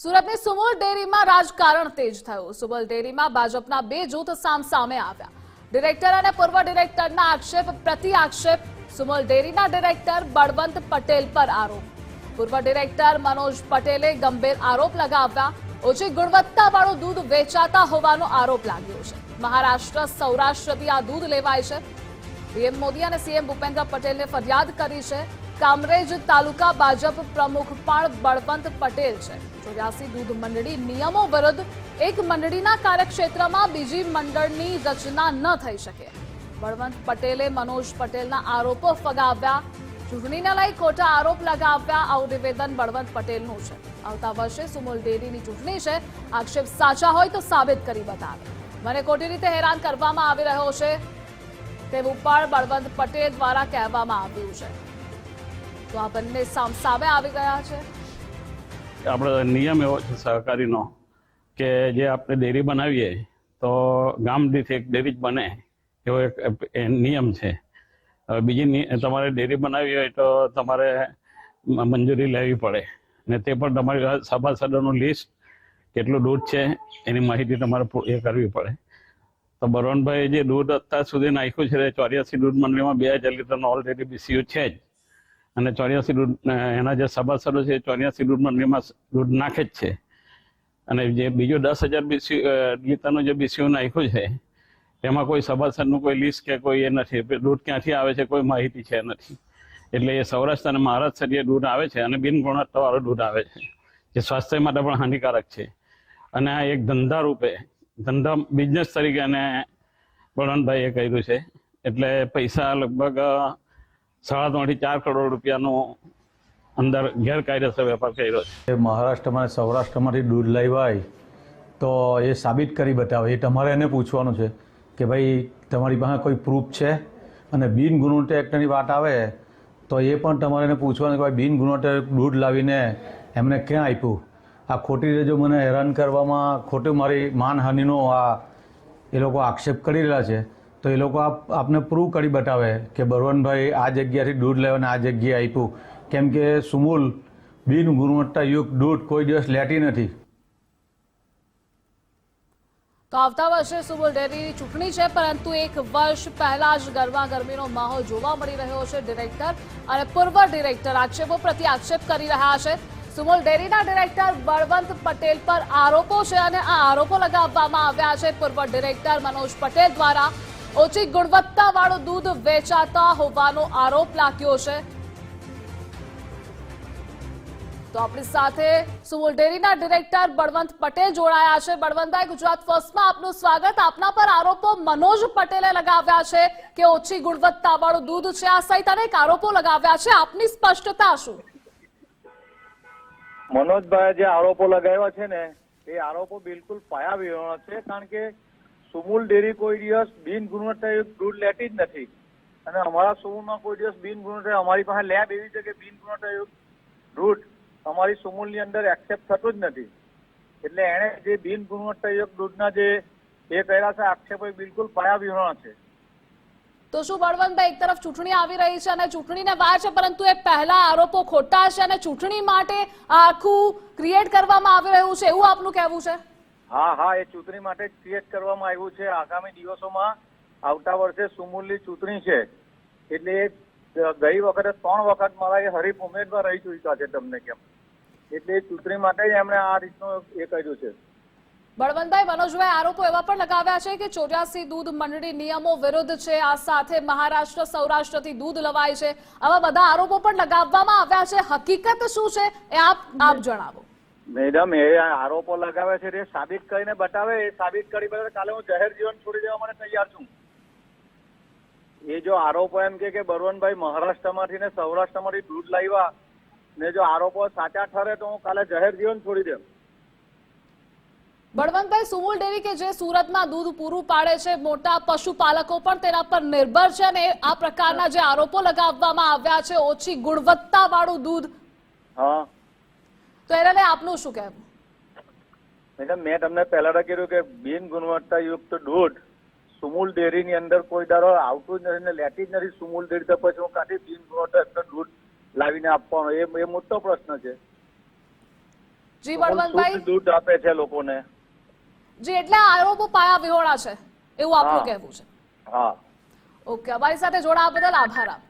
સુરતની સુમોલ ડેરીમાં રાજકારણ તેજ થયું. સુમોલ ડેરીમાં ભાજપના બે જૂથ સામસામે આવ્યા. ડિરેક્ટર અને પૂર્વ ડિરેક્ટરના આક્ષેપ પ્રતિ આક્ષેપ સુમોલ ડેરીના ડિરેક્ટર બળવંત પટેલ પર આરોપ. પૂર્વ ડિરેક્ટર મનોજ પટેલે ગંભીર આરોપ લગાવ્યા. ઓછી ગુણવત્તાવાળું દૂધ વેચાતા હોવાનો આરોપ લાગ્યો છે. મહારાષ્ટ્ર, સૌરાષ્ટ્રથી આ દૂધ લેવાય છે. પીએમ મોદી અને સીએમ ભૂપેન્દ્ર પટેલને ફરિયાદ કરી છે. કામરેજ તાલુકા ભાજપ પ્રમુખ પણ બળવંત પટેલ છે. ચોર્યાસી દૂધ મંડળી નિયમો વિરુદ્ધ એક મંડળીના કાર્યક્ષેત્રમાં બીજી મંડળની રચના ન થઈ શકે. બળવંત પટેલે મનોજ પટેલના આરોપો ફગાવ્યા. ચૂંટણીને લઈ ખોટા આરોપ લગાવ્યા. આવું નિવેદન બળવંત પટેલનું છે. આવતા વર્ષે સુમોલ ડેરીની ચૂંટણી છે. આક્ષેપ સાચા હોય તો સાબિત કરી બતાવે. મને ખોટી રીતે હેરાન કરવામાં આવી રહ્યો છે તેવું પણ બળવંત પટેલ દ્વારા કહેવામાં આવ્યું છે. તો આ બંને સામસામે આવી ગયા છે. આપણો નિયમ એવો છે સહકારીનો કે જે આપણે ડેરી બનાવીએ તો ગામ દીઠ એક ડેરી જ બને, એવો એક નિયમ છે. બીજી તમારે ડેરી બનાવવી હોય તો તમારે મંજૂરી લેવી પડે. ને તે પણ તમારી સભાસદોનું લિસ્ટ કેટલું દૂધ છે એની માહિતી તમારે એ કરવી પડે. તો બરવનભાઈ જે દૂધ અત્યાર સુધી નાખ્યું છે, ચોર્યાસી દૂધ મંડળીમાં બે હજાર લીટરનો ઓલરેડી બીસીયુ છે જ. અને ચોર્યાસી રૂટ એના જે સભાસદો છે, ચોર્યાસી રૂટમાં નિમાસ દૂધ નાખે જ છે. અને જે બીજું દસ હજાર બીસી લીટરનું જે બીસીઓ નાખ્યું છે, એમાં કોઈ સભાસદનું કોઈ લિસ્ટ કે કોઈ એ નથી દૂધ ક્યાંથી આવે છે, કોઈ માહિતી છે નથી. એટલે એ સૌરાષ્ટ્ર અને મહારાષ્ટ્ર જે દૂધ આવે છે, અને બિન ગુણવત્તાવાળું દૂધ આવે છે, જે સ્વાસ્થ્ય માટે પણ હાનિકારક છે. અને આ એક ધંધા રૂપે, ધંધા બિઝનેસ તરીકે અને બળવંતભાઈએ કર્યું છે. એટલે પૈસા લગભગ સાડા ત્રણથી ચાર કરોડ રૂપિયાનો અંદર ગેરકાયદેસર વેપાર કર્યો છે. મહારાષ્ટ્રમાં, સૌરાષ્ટ્રમાંથી દૂધ હોય તો એ સાબિત કરી બતાવે. એ તમારે એને પૂછવાનું છે કે ભાઈ, તમારી પાસે કોઈ પ્રૂફ છે? અને બિન ગુણવત્તા એક્ટની વાત આવે તો એ પણ તમારે એને પૂછવાનું કે ભાઈ, બિન ગુણવત્તા દૂધ લાવીને એમને ક્યાં આપ્યું? આ ખોટી રીતે જો મને હેરાન કરવામાં, ખોટું મારી માનહાનિનો આ એ લોકો આક્ષેપ કરી રહ્યા છે તો એ લોકો આપ, આપને પ્રૂવ કરી બતાવે કે બળવંતભાઈ આ જગ્યાથી દૂધ લેવાને આ જગ્યાએ આપ્યું કેમ કે સુમૂલ બિન ગુણવત્તાયુક્ત દૂધ કોઈ દિવસ લેતી નથી. તો આવતા વર્ષે સુમૂલ ડેરીની ચૂંટણી છે, પરંતુ એક વર્ષ પહેલા જ ગરમા ગરમીનો માહોલ જોવા મળી રહ્યો છે ડિરેક્ટર અને પૂર્વ ડિરેક્ટર આક્ષેપો પ્રતિ આક્ષેપ કરી રહ્યા છે. સુમોલ ડેરીના ડિરેક્ટર બળવંત પટેલ પર આરોપો છે અને આ આરોપો લગાવવામાં આવ્યા છે. પૂર્વ ડિરેક્ટર મનોજ પટેલ દ્વારા ઓછી ગુણવત્તાવાળું દૂધ વેચાતા હોવાનો આરોપ લાગ્યો છે. તો આપણી સાથે સુમુલ ડેરીના ડિરેક્ટર બળવંત પટેલ જોડાયા છે. બળવંતભાઈ, ગુજરાત ફર્સ્ટમાં આપનું સ્વાગત. આપના પર આરોપો મનોજ પટેલે લગાવ્યા છે કે ઓછી ગુણવત્તાવાળું દૂધ છે. આ સહિત અનેક આરોપો લગાવ્યા છે. આપની સ્પષ્ટતા શું? મનોજભાઈ જે આરોપો લગાવ્યા છે ને, એ આરોપો બિલકુલ પાયા વિહોણા છે, કારણ કે સુમૂલ ડેરી કોઈ દિવસ બિન ગુણવત્તાયુક્ત દૂધ લેતી જ નથી. અને અમારા સુમૂલમાં કોઈ દિવસ બિન ગુણવત્તા, અમારી પાસે લેબ એવી છે કે બિન ગુણવત્તાયુક્ત દૂધ અમારી સુમૂલની અંદર એક્સેપ્ટ થતું જ નથી. એટલે એણે જે બિન ગુણવત્તાયુક્ત દૂધના જે એ કર્યા છે આક્ષેપો બિલકુલ પાયા વિહોણા છે. તો શું બળવંતભાઈ, એક તરફ ચૂંટણી આવી રહી છે અને ચૂંટણીને વાર છે, પરંતુ એ પહેલા આરોપો ખોટા છે અને ચૂંટણી માટે આખું ક્રિએટ કરવામાં આવી રહ્યું છે, એવું આપનું કહેવું છે? હા હા, એ ચૂંટણી માટે ક્રિએટ કરવામાં આવ્યું છે. આગામી દિવસોમાં આવતા વર્ષે સુમૂલની ચૂંટણી છે. એટલે ગઈ વખતે ત્રણ વખત મારા એ હરીફ ઉમેદવાર રહી ચૂક્યા છે તમને કેમ. એટલે ચૂંટણી માટે જ એમણે આ રીતનું એ કર્યું છે. બળવંતભાઈ, મનોજભાઈ, આરોપો એવા પણ લગાવ્યા છે કે ચોર્યાસી દૂધ મંડળી નિયમો વિરુદ્ધ છે. આ સાથે મહારાષ્ટ્ર, સૌરાષ્ટ્રથી દૂધ લવાય છે. આવા બધા આરોપો પણ લગાવવામાં આવ્યા છે. હકીકત શું છે? એ આપ આપ જણાવો. મેડમ એ આરોપો લગાવે છે એ સાબિત કરીને બતાવે એ સાબિત કરી બતાવે. કાલે હું જાહેર જીવન છોડી દેવા માટે તૈયાર છું. એ જો આરોપો એમ કે બરવનભાઈ મહારાષ્ટ્રમાંથી ને સૌરાષ્ટ્રમાંથી દૂધ લાવ્યા ને જો આરોપો સાચા ઠરે તો હું કાલે જાહેર જીવન છોડી દેવ. બળવંતભાઈ સુમુલ ડેરી કે જે સુરતમાં દૂધ પૂરું પાડે છે મોટા પશુપાલકો પણ તેના પર નિર્ભર છે અને આ પ્રકારના જે આરોપો લગાવવામાં આવ્યા છે ઓછી ગુણવત્તા વાળું દૂધ. હા. તો એને લઈ આપનું શું કહેવું? મેડમ મેં તમને પહેલા કીધું કે બિન ગુણવત્તાયુક્ત દૂધ સુમૂલ ડેરીની અંદર કોઈ દારો આવતું જ નથી લેતી જ નથી સુમૂલ ડેરી તો પછી હું કાંથી બિન ગુણવત્તાયુક્ત દૂધ લાવીને આપવાનો? એ એ મોટો પ્રશ્ન છે. જી બળવંતભાઈ દૂધ આપે છે લોકોને. જી એટલે આરોપો પાયા વિહોણા છે એવું આપણું હા. કહેવું છે. હા. ઓકે અમારી સાથે જોડાવા બદલ આભાર આપનો.